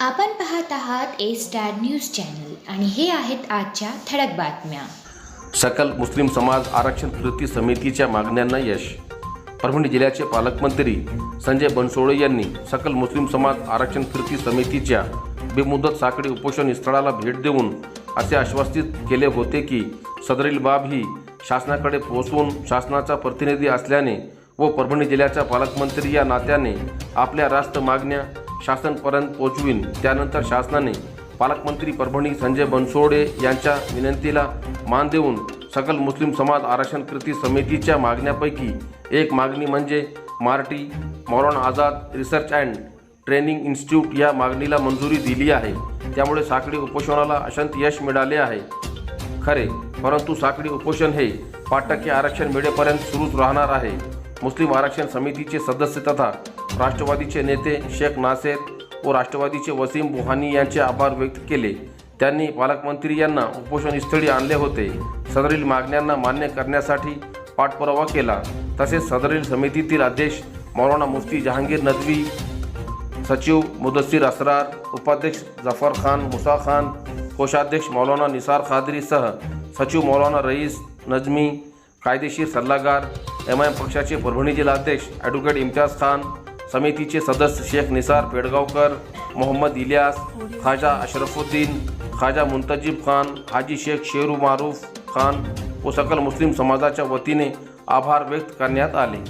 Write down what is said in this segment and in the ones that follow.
आपण पाहत आहात ए स्टार न्यूज चॅनल आणि हे आहेत आजच्या ठळक बातम्या. सकल मुस्लिम समाज आरक्षण कृती समितीच्या मागण्यांना यश. परभणी जिल्ह्याचे पालकमंत्री संजय बनसोडे यांनी सकल मुस्लिम समाज आरक्षण कृती समितीच्या बेमुदत साखळी उपोषण स्थळाला भेट देऊन असे आश्वासित केले होते की सदरील बाब ही शासनाकडे पोहोचवून शासनाचा प्रतिनिधी असल्याने व परभणी जिल्ह्याच्या पालकमंत्री या नात्याने आपल्या रास्त मागण्या शासनपर्यंत पोचवीन. त्यानंतर शासनाने पालकमंत्री परभणी संजय बनसोडे यांच्या विनंतीला मान देऊन सकल मुस्लिम समाज आरक्षण कृती समितीच्या मागण्यापैकी एक मागणी म्हणजे MARTI Maulana Azad research and training institute या मागणीला मंजुरी दिली आहे. त्यामुळे साखळी उपोषणाला अशंत यश मिळाले आहे. खरे परंतु साखळी उपोषण हे पाच टक्के आरक्षण मिळेपर्यंत सुरूच राहणार आहे. मुस्लिम आरक्षण समितीचे सदस्य तथा राष्ट्रवादीचे नेते शेख नासेर व राष्ट्रवादीचे वसीम बुहानी यांचे आभार व्यक्त केले. त्यांनी पालकमंत्री यांना उपोषणस्थळी आणले होते. सदरील मागण्यांना मान्य करण्यासाठी पाठपुरावा केला. तसेच सदरील समितीतील अध्यक्ष मौलाना मुफ्ती जहांगीर नदवी सचिव मुदस्सीर असरार उपाध्यक्ष जफर खान मुसा खान कोषाध्यक्ष मौलाना निसार खादरीसह सचिव मौलाना रईस नजमी कायदेशीर सल्लागार एम आय एम पक्षाचे परभणी जिल्हाध्यक्ष ॲडव्होकेट इम्तियाज खान समितीचे सदस्य शेख निसार पेडगावकर मोहम्मद इलियास खाजा अशरफुद्दीन खाजा मुंतजीब खान हाजी शेख शेरू मारूफ खान व सकल मुस्लिम समाजाच्या वतीने आभार व्यक्त करण्यात आले.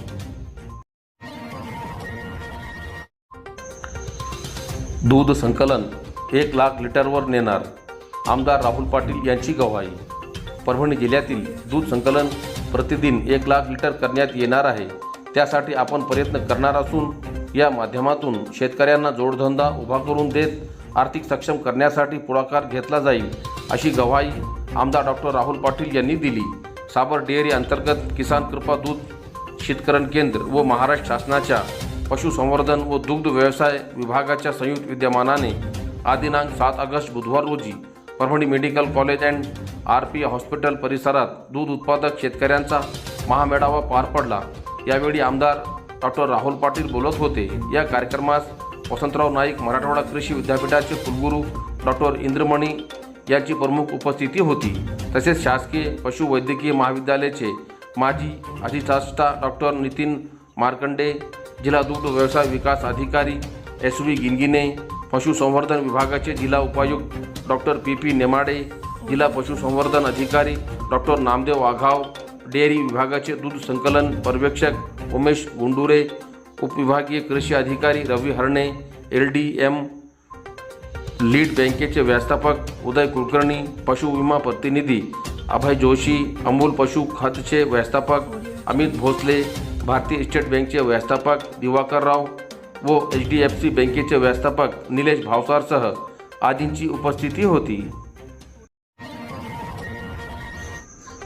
दूध संकलन एक लाख लिटरवर नेणार आमदार राहुल पाटील यांची गवाही. परभणी जिल्ह्यातील दूध संकलन प्रतिदिन एक लाख लिटर करण्यात येणार आहे. त्यासाठी आपण प्रयत्न करणार असून या माध्यमातून शेतकऱ्यांना जोडधंदा उभा करून देत आर्थिक सक्षम करण्यासाठी पुढाकार घेतला जाईल अशी गवाही आमदार डॉक्टर राहुल पाटील यांनी दिली. साबर डेअरी अंतर्गत किसान कृपा दूध शीतकरण केंद्र व महाराष्ट्र शासनाच्या पशुसंवर्धन व दुग्ध व्यवसाय विभागाच्या संयुक्त विद्यमानाने आदिनांक सात ऑगस्ट बुधवार रोजी Parbhani medical college and R P hospital परिसरात दूध उत्पादक शेतकऱ्यांचा महामेळावा पार पडला. यावेळी आमदार डॉक्टर राहुल पाटील बोलत होते. या कार्यक्रमास वसंतराव नाईक मराठवाडा कृषी विद्यापीठाचे कुलगुरू डॉक्टर इंद्रमणी यांची प्रमुख उपस्थिती होती. तसेच शासकीय पशुवैद्यकीय महाविद्यालयाचे माजी अधिष्ठाता डॉक्टर नितीन मार्कंडे जिल्हा दुग्ध व्यवसाय विकास अधिकारी एस व्ही गिनगिने पशुसंवर्धन विभागाचे जिल्हा उपायुक्त डॉक्टर पी पी नेमाडे जिल्हा पशुसंवर्धन अधिकारी डॉक्टर नामदेव वाघाव डेअरी विभागाचे दूध संकलन पर्यवेक्षक उमेश गुंडुरे उपविभागीय कृषी अधिकारी Ravi Harne L D M lead बँकेचे व्यवस्थापक उदय कुलकर्णी पशु विमा प्रतिनिधी अभय जोशी अमूल पशु खतचे व्यवस्थापक अमित भोसले भारतीय स्टेट बँकचे व्यवस्थापक दिवाकर राव व एच डी एफ सी बँकेचे व्यवस्थापक निलेश भावसारसह आदींची उपस्थिती होती.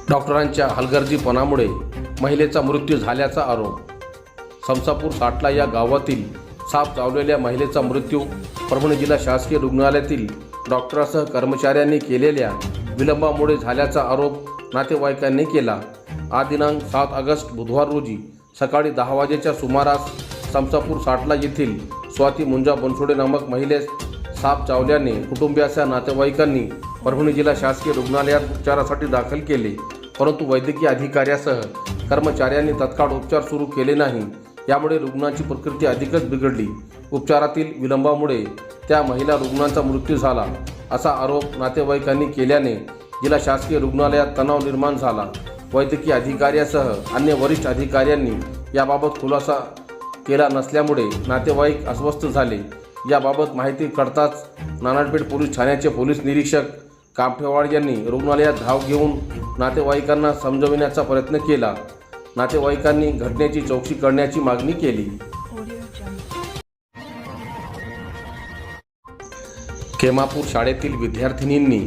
डॉक्टरांच्या हलगर्जीपणामुळे महिलेचा मृत्यू झाल्याचा आरोप. समसापूर साटला या गावातील साप चावलेल्या महिलेचा मृत्यू परभणी जिल्हा शासकीय रुग्णालयातील डॉक्टरांसह कर्मचाऱ्यांनी केलेल्या विलंबामुळे झाल्याचा आरोप नातेवाईकांनी केला. आज दिनांक सात ऑगस्ट बुधवार रोजी सकाळी दहा वाजेच्या सुमारास समसापूर साटला येथील स्वाती मुंजा बनसोडे नामक महिलेस साप चावल्याने कुटुंबियाच्या नातेवाईकांनी परभणी जिल्हा शासकीय रुग्णालयात उपचारासाठी दाखल केले. परंतु वैद्यकीय अधिकाऱ्यासह कर्मचाऱ्यांनी तत्काळ उपचार सुरू केले नाही. यामुळे रुग्णाची प्रकृती अधिकच बिघडली. उपचारातील विलंबामुळे त्या महिला रुग्णांचा मृत्यू झाला असा आरोप नातेवाईकांनी केल्याने जिल्हा शासकीय रुग्णालयात तणाव निर्माण झाला. वैद्यकीय अधिकाऱ्यासह अन्य वरिष्ठ अधिकाऱ्यांनी याबाबत खुलासा केला नसल्यामुळे नातेवाईक अस्वस्थ झाले. याबाबत माहिती कळताच नानाडपेठ पोलीस ठाण्याचे पोलीस निरीक्षक कामठेवाड यांनी रुग्णालयात धाव घेऊन नातेवाईकांना समजविण्याचा प्रयत्न केला. नातेवाईकांनी घटनेची चौकशी करण्याची मागणी केली. केमापूर शाळेतील विद्यार्थिनींनी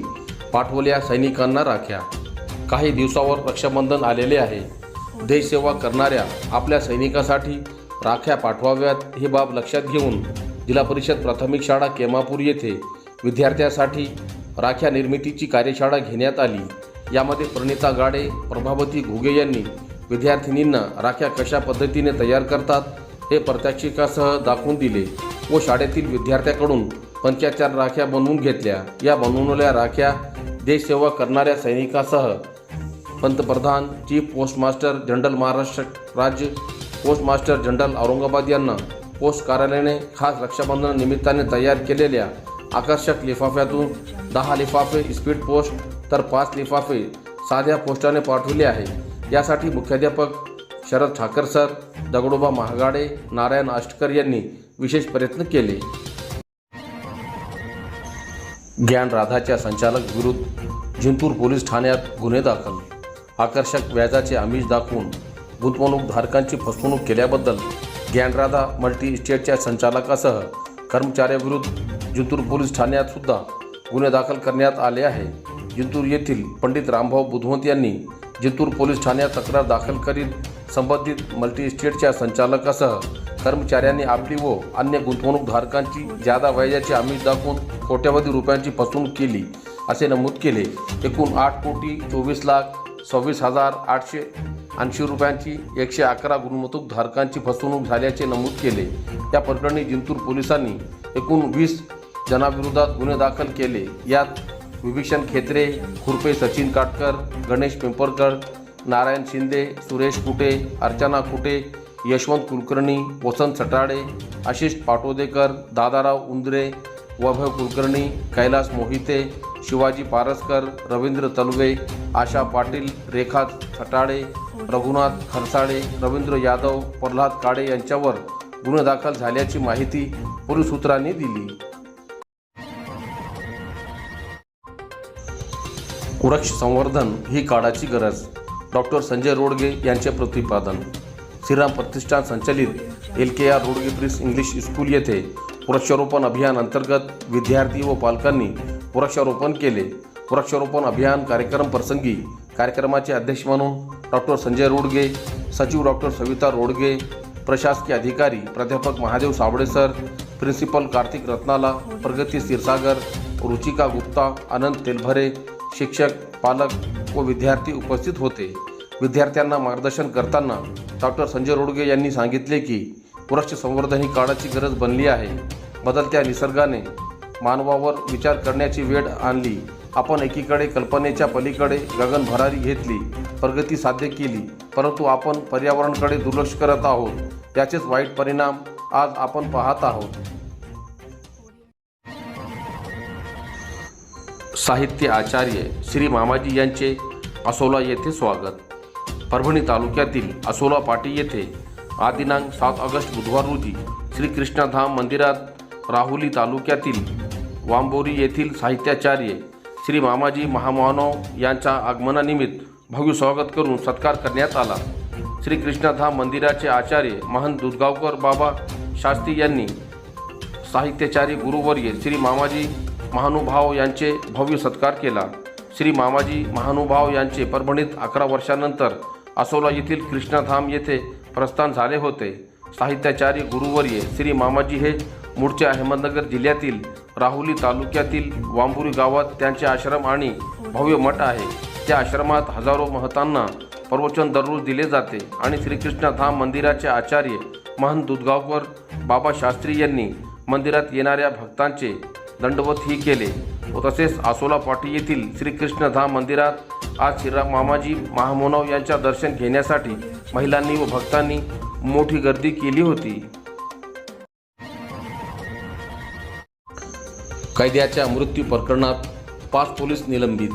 पाठवल्या सैनिकांना राख्या. काही दिवसावर रक्षाबंधन आलेले आहे. देशसेवा करणाऱ्या आपल्या सैनिकासाठी राख्या पाठवाव्यात ही बाब लक्षात घेऊन जिल्हा परिषद प्राथमिक शाळा केमापूर येथे विद्यार्थ्यासाठी राख्या निर्मितीची कार्यशाळा घेण्यात आली. यामध्ये प्रणिता गाडे प्रभावती घुगे यांनी विद्यार्थिनींना राख्या कशा पद्धतीने तयार करतात हे प्रात्यक्षिकासह दाखवून दिले व शाळेतील विद्यार्थ्याकडून पंच्याहत्तर राख्या बनवून घेतल्या. या बनवलेल्या राख्या देशसेवा करणाऱ्या सैनिकासह पंतप्रधान चीफ पोस्टमास्टर जनरल महाराष्ट्र राज्य पोस्टमास्टर जनरल औरंगाबाद यांना पोस्ट कार्यालयाने खास रक्षाबंधन निमित्ताने तयार केलेल्या आकर्षक लिफाफ्यातून दहा लिफाफे स्पीड पोस्ट तर पाच लिफाफे साध्या पोस्टाने पाठवले आहे. यासाठी मुख्याध्यापक शरद ठाकर सर दगडोबा महागाडे नारायण आष्टकर यांनी विशेष प्रयत्न केले. ज्ञान राधाच्या संचालक विरुद्ध जिंतूर पोलीस ठाण्यात गुन्हे दाखल. आकर्षक व्याजाचे आमिष दाखवून गुंतवणूकधारकांची फसवणूक केल्याबद्दल ज्ञानराधा मल्टी इस्टेटच्या संचालकासह कर्मचाऱ्याविरुद्ध जिंतूर पोलीस ठाण्यात सुद्धा गुन्हे दाखल करण्यात आले आहे. जिंतूर येथील पंडित रामभाऊ बुधवंत यांनी जिंतूर पोलीस ठाण्यात तक्रार दाखल करीत संबंधित मल्टी इस्टेटच्या संचालकासह कर्मचाऱ्यांनी आपली व अन्य गुंतवणूकधारकांची जादा व्याजाचे आमिष दाखवून कोट्यवधी रुपयांची फसवणूक केली असे नमूद केले. एकूण आठ कोटी चोवीस लाख सव्वीस हजार आठशे ऐंशी रुपयांची एकशे अकरा गुंतवणूकधारकांची फसवणूक झाल्याचे नमूद केले. या प्रकरणी जिंतूर पोलिसांनी एकूण वीस जणांविरोधात गुन्हे दाखल केले. यात विभीषण खेत्रे खुरपे सचिन काटकर गणेश पिंपरकर नारायण शिंदे सुरेश कुटे अर्चना कुटे यशवंत कुलकर्णी वसंत सटाडे आशिष पाटोदेकर दादाराव उंदरे वैभव कुलकर्णी कैलास मोहिते शिवाजी पारसकर रवींद्र तलवे आशा पाटील रेखा सटाडे रघुनाथ खरसाडे रवींद्र यादव प्रल्हाद काळे यांच्यावर गुन्हे दाखल झाल्याची माहिती पोलीस सूत्रांनी दिली. वृक्ष संवर्धन ही काळाची गरज. डॉक्टर संजय रोडगे यांचे प्रतिपादन. श्रीराम प्रतिष्ठान संचलित L K R Rodge prince English school येथे वृक्षारोपण अभियान अंतर्गत विद्यार्थी व पालकांनी वृक्षारोपण केले. वृक्षारोपण अभियान कार्यक्रम प्रसंगी कार्यक्रमाचे अध्यक्ष म्हणून डॉक्टर संजय रोडगे सचिव डॉक्टर सविता रोडगे प्रशासकीय अधिकारी प्राध्यापक महादेव साबळे सर प्रिन्सिपल कार्तिक रत्नाला प्रगती क्षीरसागर रुचिका गुप्ता आनंद तेलभरे शिक्षक पालक व विद्यार्थी उपस्थित होते. विद्यार्थ्यांना मार्गदर्शन करताना डॉक्टर संजय रोडगे यांनी सांगितले की वृक्ष संवर्धन ही काळाची गरज बनली आहे. बदलत्या निसर्गाने मानवावर विचार करण्याची वेळ आणली. आपण एकीकडे कल्पनेच्या पलीकडे गगन भरारी घेतली प्रगती साध्य केली परंतु आपण पर्यावरणाकडे दुर्लक्ष करत आहोत. याचेच वाईट परिणाम आज आपण पाहत आहोत. साहित्य आचार्य श्री मामाजी यांचे असोला येथे स्वागत. परभणी तालुक्यातील असोला पाटी येथे आदिनांक सात ऑगस्ट बुधवार रोजी श्रीकृष्णधाम मंदिरात राहुली तालुक्यातील वांबोरी येथील साहित्याचार्य श्री मामाजी महामानव यांच्या आगमनानिमित्त भव्य स्वागत करून सत्कार करण्यात आला. श्रीकृष्णधाम मंदिराचे आचार्य महंत दुधगावकर बाबा शास्त्री यांनी साहित्याचार्य गुरुवर्य श्री मामाजी महानुभाव यांचे भव्य सत्कार केला. श्री मामाजी महानुभाव यांचे परभणीत अकरा वर्षानंतर असोला येथील कृष्णधाम येथे प्रस्थान झाले होते. साहित्याचार्य गुरुवर्य श्री मामाजी हे मूळचे अहमदनगर जिल्ह्यातील राहुली तालुक्यातील वांबुरी गावात त्यांचे आश्रम आणि भव्य मठ आहे. त्या आश्रमात हजारो महतांना प्रवचन दररोज दिले जाते आणि श्रीकृष्णधाम मंदिराचे आचार्य महंत दुधगावकर बाबा शास्त्री यांनी मंदिरात येणाऱ्या भक्तांचे दंडवतही केले व तसेच आसोला पाटी येथील श्रीकृष्णधाम मंदिरात आज श्रीराम मामाजी महामोनव यांच्या दर्शन घेण्यासाठी महिलांनी व भक्तांनी मोठी गर्दी केली होती. कैद्याच्या मृत्यू प्रकरणात पाच पोलीस निलंबित.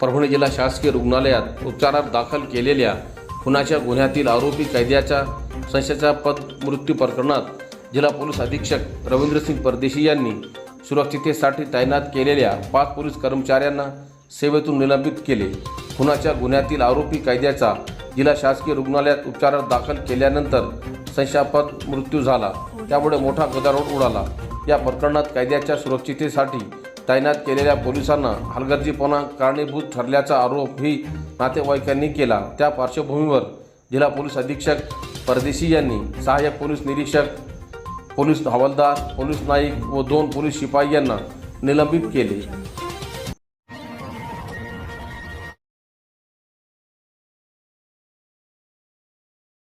परभणी जिल्हा शासकीय रुग्णालयात उपचारात दाखल केलेल्या खुनाच्या गुन्ह्यातील आरोपी कैद्याच्या संशयास्पद मृत्यू प्रकरणात जिल्हा पोलीस अधीक्षक रवींद्रसिंग परदेशी यांनी सुरक्षितेसाठी तैनात केलेल्या पाच पोलीस कर्मचाऱ्यांना सेवेतून निलंबित केले. खुनाच्या गुन्ह्यातील आरोपी कैद्याचा जिल्हा शासकीय रुग्णालयात उपचारात दाखल केल्यानंतर संशयास्पद मृत्यू झाला. त्यामुळे मोठा गदारोळ उडाला. या प्रकरणात कैद्याच्या सुरक्षितेसाठी तैनात केलेल्या पोलिसांना हलगर्जीपणा कारणीभूत ठरल्याचा आरोपही नातेवाईकांनी केला. त्या पार्श्वभूमीवर जिल्हा पोलीस अधीक्षक परदेशी यांनी सहाय्यक पोलीस निरीक्षक पोलीस हवालदार पोलीस नाईक व दोन पोलीस शिपाई यांना निलंबित केले.